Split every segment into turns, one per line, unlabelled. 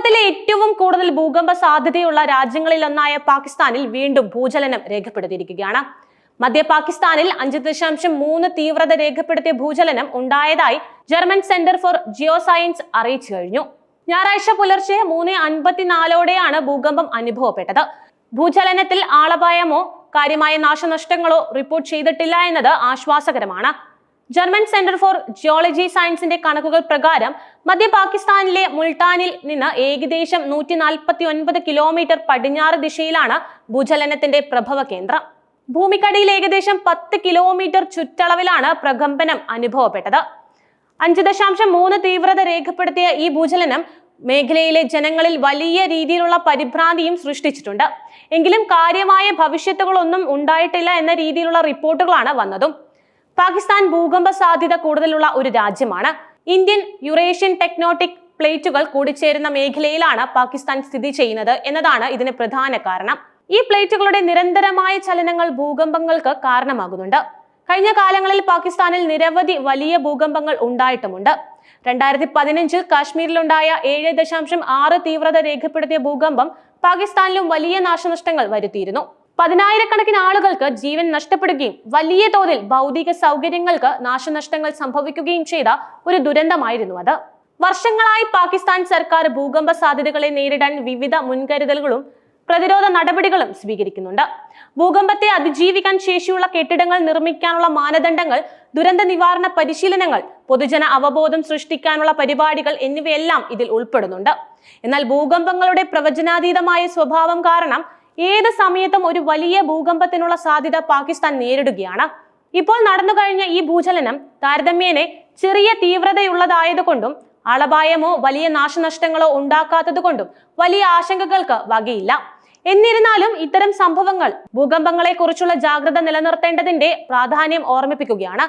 ലോകത്തിലെ ഏറ്റവും കൂടുതൽ ഭൂകമ്പ സാധ്യതയുള്ള രാജ്യങ്ങളിലൊന്നായ പാകിസ്ഥാനിൽ വീണ്ടും ഭൂചലനം രേഖപ്പെടുത്തിയിരിക്കുകയാണ്. മധ്യ പാകിസ്ഥാനിൽ അഞ്ച് ദശാംശം മൂന്ന് തീവ്രത രേഖപ്പെടുത്തിയ ഭൂചലനം ഉണ്ടായതായി German center for geo science അറിയിച്ചു കഴിഞ്ഞു. ഞായറാഴ്ച പുലർച്ചെ മൂന്ന് അൻപത്തിനാലോടെയാണ് ഭൂകമ്പം അനുഭവപ്പെട്ടത്. ഭൂചലനത്തിൽ ആളപായമോ കാര്യമായ നാശനഷ്ടങ്ങളോ റിപ്പോർട്ട് ചെയ്തിട്ടില്ല എന്നത് ആശ്വാസകരമാണ്. ജർമ്മൻ സെന്റർ ഫോർ ജിയോളജി സയൻസിന്റെ കണക്കുകൾ പ്രകാരം മധ്യ പാകിസ്ഥാനിലെ മുൾട്ടാനിൽ നിന്ന് ഏകദേശം നൂറ്റി നാൽപ്പത്തി ഒൻപത് കിലോമീറ്റർ പടിഞ്ഞാറ് ദിശയിലാണ് ഭൂചലനത്തിന്റെ പ്രഭവ കേന്ദ്രം. ഭൂമിക്കടിയിൽ ഏകദേശം പത്ത് കിലോമീറ്റർ ചുറ്റളവിലാണ് പ്രകമ്പനം അനുഭവപ്പെട്ടത്. അഞ്ച് ദശാംശം മൂന്ന് തീവ്രത രേഖപ്പെടുത്തിയ ഈ ഭൂചലനം മേഖലയിലെ ജനങ്ങളിൽ വലിയ രീതിയിലുള്ള പരിഭ്രാന്തിയും സൃഷ്ടിച്ചിട്ടുണ്ട്. എങ്കിലും കാര്യമായ ഭവിഷ്യത്തുകളൊന്നും ഉണ്ടായിട്ടില്ല എന്ന രീതിയിലുള്ള റിപ്പോർട്ടുകളാണ് വന്നതും. പാകിസ്ഥാൻ ഭൂകമ്പ സാധ്യത കൂടുതലുള്ള ഒരു രാജ്യമാണ്. ഇന്ത്യൻ യുറേഷ്യൻ ടെക്നോട്ടിക് പ്ലേറ്റുകൾ കൂടിച്ചേരുന്ന മേഖലയിലാണ് പാകിസ്ഥാൻ സ്ഥിതി ചെയ്യുന്നത് എന്നതാണ് ഇതിന് പ്രധാന കാരണം. ഈ പ്ലേറ്റുകളുടെ നിരന്തരമായ ചലനങ്ങൾ ഭൂകമ്പങ്ങൾക്ക് കാരണമാകുന്നുണ്ട്. കഴിഞ്ഞ കാലങ്ങളിൽ പാകിസ്ഥാനിൽ നിരവധി വലിയ ഭൂകമ്പങ്ങൾ ഉണ്ടായിട്ടുമുണ്ട്. രണ്ടായിരത്തി പതിനഞ്ചിൽ കാശ്മീരിലുണ്ടായ ഏഴ് ദശാംശം ആറ് തീവ്രത രേഖപ്പെടുത്തിയ ഭൂകമ്പം പാകിസ്ഥാനിലും വലിയ നാശനഷ്ടങ്ങൾ വരുത്തിയിരുന്നു. പതിനായിരക്കണക്കിന് ആളുകൾക്ക് ജീവൻ നഷ്ടപ്പെടുകയും വലിയ തോതിൽ ഭൗതിക സൗകര്യങ്ങൾക്ക് നാശനഷ്ടങ്ങൾ സംഭവിക്കുകയും ചെയ്ത ഒരു ദുരന്തമായിരുന്നു അത്. വർഷങ്ങളായി പാകിസ്ഥാൻ സർക്കാർ ഭൂകമ്പ സാധ്യതകളെ നേരിടാൻ വിവിധ മുൻകരുതലുകളും പ്രതിരോധ നടപടികളും സ്വീകരിക്കുന്നുണ്ട്. ഭൂകമ്പത്തെ അതിജീവിക്കാൻ ശേഷിയുള്ള കെട്ടിടങ്ങൾ നിർമ്മിക്കാനുള്ള മാനദണ്ഡങ്ങൾ ദുരന്ത നിവാരണ പരിശീലനങ്ങൾ പൊതുജന അവബോധം സൃഷ്ടിക്കാനുള്ള പരിപാടികൾ എന്നിവയെല്ലാം ഇതിൽ ഉൾപ്പെടുന്നുണ്ട്. എന്നാൽ ഭൂകമ്പങ്ങളുടെ പ്രവചനാതീതമായ സ്വഭാവം കാരണം ഏത് സമയത്തും ഒരു വലിയ ഭൂകമ്പത്തിനുള്ള സാധ്യത പാകിസ്ഥാൻ നേരിടുകയാണ്. ഇപ്പോൾ നടന്നു കഴിഞ്ഞ ഈ ഭൂചലനം താരതമ്യേനെ ചെറിയ തീവ്രതയുള്ളതായതുകൊണ്ടും അളപായമോ വലിയ നാശനഷ്ടങ്ങളോ ഉണ്ടാക്കാത്തതുകൊണ്ടും വലിയ ആശങ്കകൾക്ക് വകയില്ല. എന്നിരുന്നാലും ഇത്തരം സംഭവങ്ങൾ ഭൂകമ്പങ്ങളെ കുറിച്ചുള്ള ജാഗ്രത നിലനിർത്തേണ്ടതിന്റെ പ്രാധാന്യം ഓർമ്മിപ്പിക്കുകയാണ്.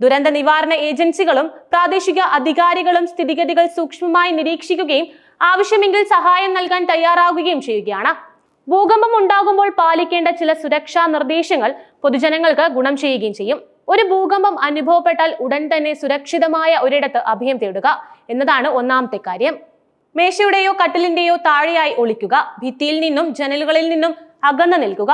ദുരന്ത നിവാരണ ഏജൻസികളും പ്രാദേശിക അധികാരികളും സ്ഥിതിഗതികൾ സൂക്ഷ്മമായി നിരീക്ഷിക്കുകയും ആവശ്യമെങ്കിൽ സഹായം നൽകാൻ തയ്യാറാകുകയും ചെയ്യുകയാണ്. ഭൂകമ്പം ഉണ്ടാകുമ്പോൾ പാലിക്കേണ്ട ചില സുരക്ഷാ നിർദ്ദേശങ്ങൾ പൊതുജനങ്ങൾക്ക് ഗുണം ചെയ്യുകയും ചെയ്യും. ഒരു ഭൂകമ്പം അനുഭവപ്പെട്ടാൽ ഉടൻ തന്നെ സുരക്ഷിതമായ ഒരിടത്ത് അഭയം തേടുക എന്നതാണ് ഒന്നാമത്തെ കാര്യം. മേശയുടെയോ കട്ടിലിന്റെയോ താഴെയായി ഒളിക്കുക ഭിത്തിയിൽ നിന്നും ജനലുകളിൽ നിന്നും അകന്നു നിൽക്കുക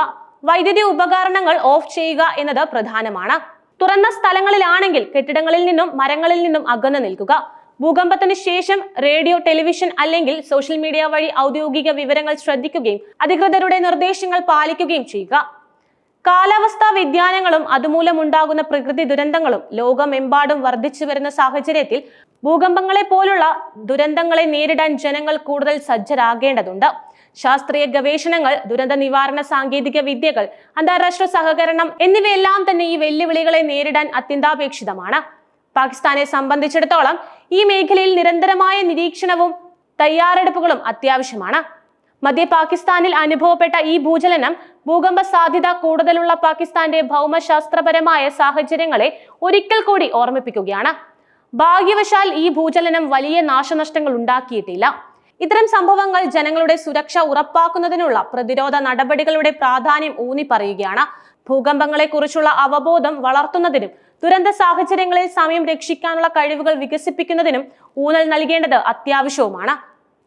വൈദ്യുതി ഉപകരണങ്ങൾ ഓഫ് ചെയ്യുക എന്നത് പ്രധാനമാണ്. തുറന്ന സ്ഥലങ്ങളിലാണെങ്കിൽ കെട്ടിടങ്ങളിൽ നിന്നും മരങ്ങളിൽ നിന്നും അകന്നു നിൽക്കുക ഭൂകമ്പത്തിന് ശേഷം റേഡിയോ ടെലിവിഷൻ അല്ലെങ്കിൽ സോഷ്യൽ മീഡിയ വഴി ഔദ്യോഗിക വിവരങ്ങൾ ശ്രദ്ധിക്കുകയും അധികൃതരുടെ നിർദ്ദേശങ്ങൾ പാലിക്കുകയും ചെയ്യുക. കാലാവസ്ഥാ വ്യതിയാനങ്ങളും അതുമൂലമുണ്ടാകുന്ന പ്രകൃതി ദുരന്തങ്ങളും ലോകമെമ്പാടും വർദ്ധിച്ചു വരുന്ന സാഹചര്യത്തിൽ ഭൂകമ്പങ്ങളെ പോലുള്ള ദുരന്തങ്ങളെ നേരിടാൻ ജനങ്ങൾ കൂടുതൽ സജ്ജരാകേണ്ടതുണ്ട്. ശാസ്ത്രീയ ഗവേഷണങ്ങൾ ദുരന്ത നിവാരണ സാങ്കേതിക വിദ്യകൾ അന്താരാഷ്ട്ര സഹകരണം എന്നിവയെല്ലാം തന്നെ ഈ വെല്ലുവിളികളെ നേരിടാൻ അത്യന്താപേക്ഷിതമാണ്. പാകിസ്ഥാനെ സംബന്ധിച്ചിടത്തോളം ഈ മേഖലയിൽ നിരന്തരമായ നിരീക്ഷണവും തയ്യാറെടുപ്പുകളും അത്യാവശ്യമാണ്. മധ്യ പാകിസ്ഥാനിൽ അനുഭവപ്പെട്ട ഈ ഭൂചലനം ഭൂകമ്പ സാധ്യത കൂടുതലുള്ള പാകിസ്ഥാന്റെ ഭൗമശാസ്ത്രപരമായ സാഹചര്യങ്ങളെ ഒരിക്കൽ കൂടി ഓർമ്മിപ്പിക്കുകയാണ്. ഭാഗ്യവശാൽ ഈ ഭൂചലനം വലിയ നാശനഷ്ടങ്ങൾ ഉണ്ടാക്കിയിട്ടില്ല. ഇത്തരം സംഭവങ്ങൾ ജനങ്ങളുടെ സുരക്ഷ ഉറപ്പാക്കുന്നതിനുള്ള പ്രതിരോധ നടപടികളുടെ പ്രാധാന്യം ഊന്നി പറയുകയാണ് ഭൂകമ്പങ്ങളെ കുറിച്ചുള്ള അവബോധം വളർത്തുന്നതിനും ദുരന്ത സാഹചര്യങ്ങളിൽ സമയം രക്ഷിക്കാനുള്ള കഴിവുകൾ വികസിപ്പിക്കുന്നതിനും ഊന്നൽ നൽകേണ്ടത് അത്യാവശ്യവുമാണ്.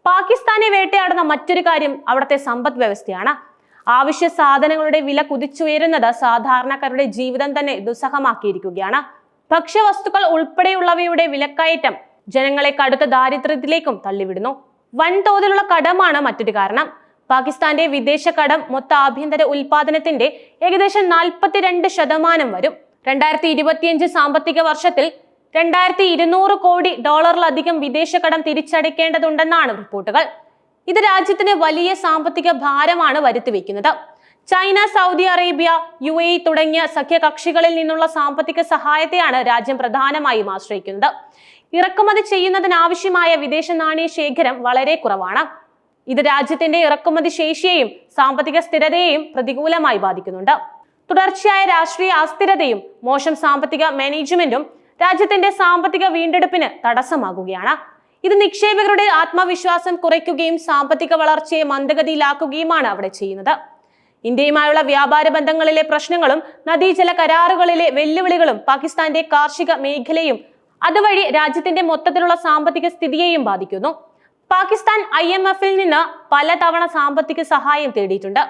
പാകിസ്ഥാനെ വേട്ടയാടുന്ന മറ്റൊരു കാര്യം അവിടുത്തെ സമ്പദ് വ്യവസ്ഥയാണ്. ആവശ്യ സാധനങ്ങളുടെ വില കുതിച്ചുയരുന്നത് സാധാരണക്കാരുടെ ജീവിതം തന്നെ ദുസ്സഹമാക്കിയിരിക്കുകയാണ്. ഭക്ഷ്യവസ്തുക്കൾ ഉൾപ്പെടെയുള്ളവയുടെ വിലക്കയറ്റം ജനങ്ങളെ കടുത്ത ദാരിദ്ര്യത്തിലേക്കും തള്ളിവിടുന്നു. വൻതോതിലുള്ള കടമാണ് മറ്റൊരു കാരണം. പാകിസ്ഥാന്റെ വിദേശ കടം മൊത്ത ആഭ്യന്തര ഉൽപാദനത്തിന്റെ ഏകദേശം നാൽപ്പത്തിരണ്ട് ശതമാനം വരും. രണ്ടായിരത്തി ഇരുപത്തിയഞ്ച് സാമ്പത്തിക വർഷത്തിൽ രണ്ടായിരത്തി ഇരുന്നൂറ് കോടി ഡോളറിലധികം വിദേശ കടം തിരിച്ചടയ്ക്കേണ്ടതുണ്ടെന്നാണ് റിപ്പോർട്ടുകൾ. ഇത് രാജ്യത്തിന് വലിയ സാമ്പത്തിക ഭാരമാണ് വരുത്തിവെക്കുന്നത്. China Saudi Arabia U A തുടങ്ങിയ സഖ്യകക്ഷികളിൽ നിന്നുള്ള സാമ്പത്തിക സഹായത്തെയാണ് രാജ്യം പ്രധാനമായും ആശ്രയിക്കുന്നത്. ഇറക്കുമതി ചെയ്യുന്നതിനാവശ്യമായ വിദേശ നാണയ ശേഖരം വളരെ കുറവാണ്. ഇത് രാജ്യത്തിന്റെ ഇറക്കുമതി ശേഷിയെയും സാമ്പത്തിക സ്ഥിരതയെയും പ്രതികൂലമായി ബാധിക്കുന്നുണ്ട്. തുടർച്ചയായ രാഷ്ട്രീയ അസ്ഥിരതയും മോശം സാമ്പത്തിക മാനേജ്മെന്റും രാജ്യത്തിന്റെ സാമ്പത്തിക വീണ്ടെടുപ്പിന് തടസ്സമാകുകയാണ്. ഇത് നിക്ഷേപകരുടെ ആത്മവിശ്വാസം കുറയ്ക്കുകയും സാമ്പത്തിക വളർച്ചയെ മന്ദഗതിയിലാക്കുകയുമാണ് അവിടെ ചെയ്യുന്നത്. ഇന്ത്യയുമായുള്ള വ്യാപാര ബന്ധങ്ങളിലെ പ്രശ്നങ്ങളും നദീജല കരാറുകളിലെ വെല്ലുവിളികളും പാകിസ്ഥാന്റെ കാർഷിക മേഖലയും അതുവഴി രാജ്യത്തിന്റെ മൊത്തത്തിലുള്ള സാമ്പത്തിക സ്ഥിതിയെയും ബാധിക്കുന്നു. പാകിസ്ഥാൻ ഐ എം എഫിൽ നിന്ന് പലതവണ സാമ്പത്തിക സഹായം തേടിയിട്ടുണ്ട്.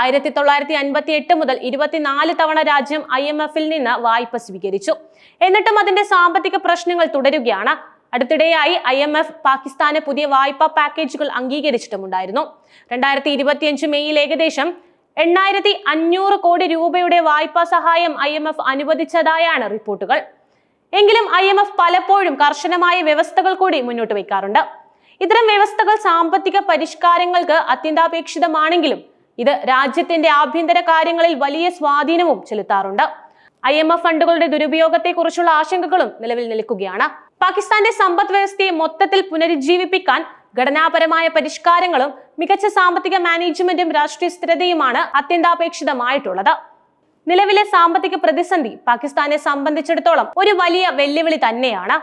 ആയിരത്തി തൊള്ളായിരത്തി അൻപത്തി എട്ട് മുതൽ ഇരുപത്തിനാല് തവണ രാജ്യം ഐ എം എഫിൽ നിന്ന് വായ്പ സ്വീകരിച്ചു. എന്നിട്ടും അതിന്റെ സാമ്പത്തിക പ്രശ്നങ്ങൾ തുടരുകയാണ്. അടുത്തിടെയായി ഐ എം എഫ് പാകിസ്ഥാന് പുതിയ വായ്പാ പാക്കേജുകൾ അംഗീകരിച്ചിട്ടുമുണ്ടായിരുന്നു. രണ്ടായിരത്തി ഇരുപത്തിയഞ്ച് മെയ്യിൽ ഏകദേശം എണ്ണായിരത്തി അഞ്ഞൂറ് കോടി രൂപയുടെ വായ്പാ സഹായം ഐ എം എഫ് അനുവദിച്ചതായാണ് റിപ്പോർട്ടുകൾ. എങ്കിലും ഐ എം എഫ് പലപ്പോഴും കർശനമായ വ്യവസ്ഥകൾ കൂടി മുന്നോട്ട് വയ്ക്കാറുണ്ട്. ഇത്തരം വ്യവസ്ഥകൾ സാമ്പത്തിക പരിഷ്കാരങ്ങൾക്ക് അത്യന്താപേക്ഷിതമാണെങ്കിലും ഇത് രാജ്യത്തിന്റെ ആഭ്യന്തര കാര്യങ്ങളിൽ വലിയ സ്വാധീനവും ചെലുത്താറുണ്ട്. ഐ എം എഫ് ഫണ്ടുകളുടെ ദുരുപയോഗത്തെക്കുറിച്ചുള്ള ആശങ്കകളും നിലവിൽ നിൽക്കുകയാണ്. പാകിസ്ഥാന്റെ സമ്പദ് വ്യവസ്ഥയെ മൊത്തത്തിൽ പുനരുജ്ജീവിപ്പിക്കാൻ ഘടനാപരമായ പരിഷ്കാരങ്ങളും മികച്ച സാമ്പത്തിക മാനേജ്മെന്റും രാഷ്ട്രീയ സ്ഥിരതയുമാണ് അത്യന്താപേക്ഷിതമായിട്ടുള്ളത്. നിലവിലെ സാമ്പത്തിക പ്രതിസന്ധി പാകിസ്ഥാനെ സംബന്ധിച്ചിടത്തോളം ഒരു വലിയ വെല്ലുവിളി തന്നെയാണ്.